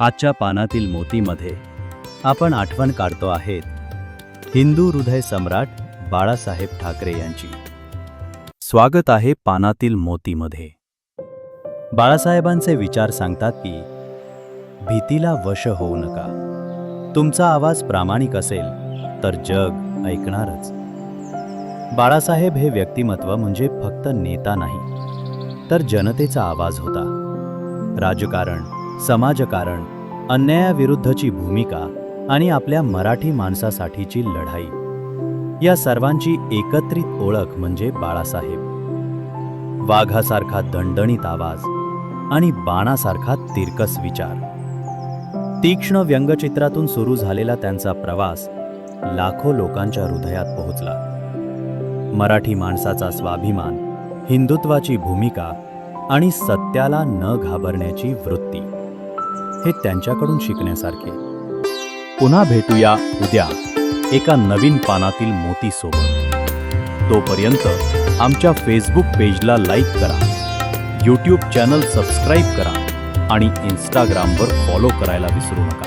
आजच्या पानातील मोतीमध्ये आपण आठवण काढतो आहेत हिंदू हृदय सम्राट बाळासाहेब ठाकरे यांची. स्वागत आहे पानातील मोतीमध्ये. बाळासाहेबांचे विचार सांगतात की भीतीला वश होऊ नका. तुमचा आवाज प्रामाणिक असेल तर जग ऐकणारच. बाळासाहेब हे व्यक्तिमत्व म्हणजे फक्त नेता नाही तर जनतेचा आवाज होता. राजकारण समाजकारण अन्यायाविरुद्धची भूमिका आणि आपल्या मराठी माणसासाठीची लढाई. या सर्वांची एकत्रित ओळख म्हणजे बाळासाहेब. वाघासारखा दणदणीत आवाज आणि बाणासारखा तिरकस विचार. तीक्ष्ण व्यंगचित्रातून सुरू झालेला त्यांचा प्रवास लाखो लोकांच्या हृदयात पोहोचला. मराठी माणसाचा स्वाभिमान हिंदुत्वाची भूमिका आणि सत्याला न घाबरण्याची वृत्ती. हे त्यांच्याकडून शिकण्यासारखे. पुन्हा भेटूया उद्या एका नवीन पानातील मोतीसोबत. तोपर्यंत आमच्या फेसबुक पेजला लाईक करा. यूट्यूब चॅनल सबस्क्राईब करा आणि इंस्टाग्रामवर फॉलो करायला विसरू नका.